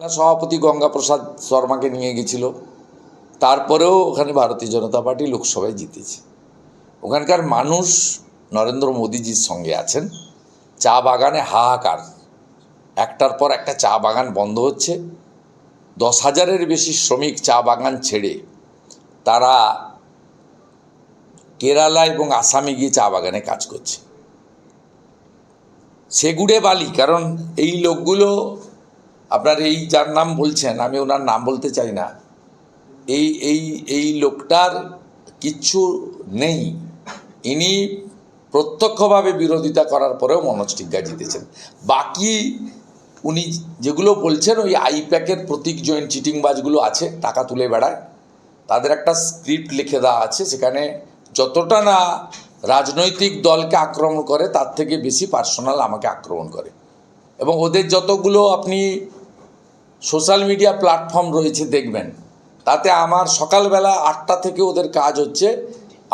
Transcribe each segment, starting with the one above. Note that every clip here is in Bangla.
সভাপতি গঙ্গাপ্রসাদ শর্মাকে নিয়ে গেছিল। তারপরেও ওখানে ভারতীয় জনতা পার্টি লোকসভায় জিতেছে। ওখানকার মানুষ নরেন্দ্র মোদীজির সঙ্গে আছেন। চা বাগানে হাহাকার। একটার পর একটা চা বাগান বন্ধ হচ্ছে। দশ হাজারের বেশি শ্রমিক চা বাগান ছেড়ে তারা কেরালা এবং আসামে গিয়ে চা বাগানে কাজ করছে। সেগুড়ে বালি, কারণ এই লোকগুলো আপনার এই যার নাম বলছেন, আমি ওনার নাম বলতে চাই না। এই এই এই লোকটার কিচ্ছু নেই। ইনি প্রত্যক্ষভাবে বিরোধিতা করার পরেও মনোজটিজ্ঞা জিতেছেন। বাকি উনি যেগুলো বলছেন, ওই আইপ্যাকের প্রতীক জয়েন্ট চিটিংবাজগুলো আছে, টাকা তুলে বেড়ায়। তাদের একটা স্ক্রিপ্ট লিখে দেওয়া আছে, সেখানে যতটা না রাজনৈতিক দলকে আক্রমণ করে, তার থেকে বেশি পার্সোনাল আমাকে আক্রমণ করে। এবং ওদের যতগুলো আপনি সোশ্যাল মিডিয়া প্ল্যাটফর্ম রয়েছে, দেখবেন। তাতে আমার সকালবেলা আটটা থেকে ওদের কাজ হচ্ছে,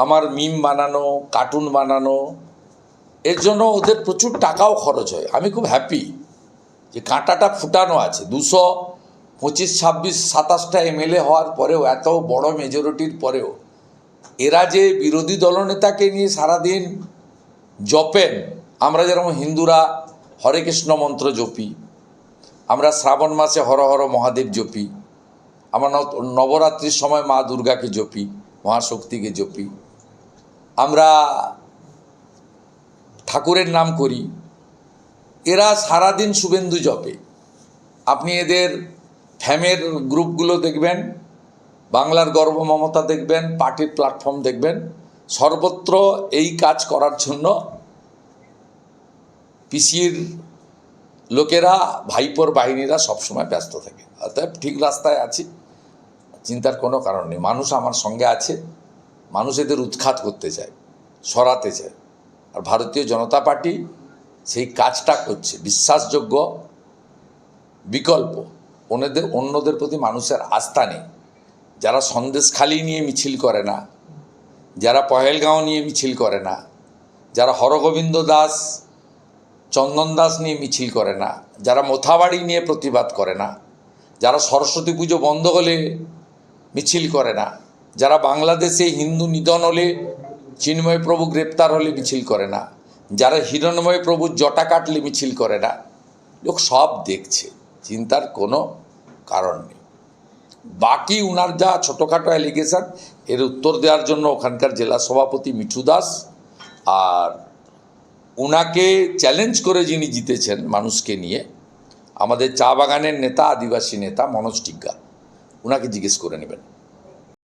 আমার মিম বানানো, কার্টুন বানানো। এর জন্য ওদের প্রচুর টাকাও খরচ হয়। আমি খুব হ্যাপি যে কাঁটাটা ফুটানো আছে। দুশো পঁচিশ, ছাব্বিশ, সাতাশটা এমএলএ হওয়ার পরেও, এত বড় মেজরিটির পরেও, এরা যে বিরোধী দলনেতাকে নিয়ে সারাদিন জপেন, আমরা যেরকম হিন্দুরা হরে কৃষ্ণ মন্ত্র জপি আমরা শ্রাবণ মাসে হর হর মহাদেব জপি। আমরা নব- নবরাত্রির সময় মা দুর্গাকে জপি, মহাশক্তিকে জপি। আমরা ঠাকুরের নাম করি। এরা সারাদিন শুভেন্দু জপে। আপনি এদের ফ্যামের গ্রুপগুলো দেখবেন, বাংলার গর্ব মমতা দেখবেন, পার্টির প্ল্যাটফর্ম দেখবেন। সর্বত্র এই কাজ করার জন্য পিসির লোকেরা, ভাইপোর বাহিনীরা সবসময় ব্যস্ত থাকে। অতএব ঠিক রাস্তায় আছি, চিন্তার কোনো কারণ নেই। মানুষ আমার সঙ্গে আছে, মানুষ এদের উৎখাত করতে চায়, সরাতে চায়। আর ভারতীয় জনতা পার্টি সেই কাজটা করছে, বিশ্বাসযোগ্য বিকল্প। অন্যদের অন্যদের প্রতি মানুষের আস্থা নেই। যারা সন্দেশখালি নিয়ে মিছিল করে না, যারা পহেলগাঁও নিয়ে মিছিল করে না, যারা হরগোবিন্দ দাস চন্দন দাস নিয়ে মিছিল করে না, যারা মোথাবাড়ি নিয়ে প্রতিবাদ করে না, যারা সরস্বতী পুজো বন্ধ হলে মিছিল করে না, যারা বাংলাদেশে হিন্দু নিধন হলে চিন্ময় প্রভু গ্রেপ্তার হলে মিছিল করে না, যারা হিরণময় প্রভু জটা কাটলে মিছিল করে না, লোক সব দেখছে, চিন্তার কোনো কারণ নেই। বাকি উনার যা ছোটোখাটো অ্যালিগেশন এর উত্তর দেওয়ার জন্য ওখানকার জেলা সভাপতি মিঠু দাস আর উনাকে চ্যালেঞ্জ করে যিনি জিতেছেন মানুষকে নিয়ে, আমাদের চা বাগানের নেতা, আদিবাসী নেতা মনোজ টিগ্গা ওনাকে জিজ্ঞেস করে নেবেন।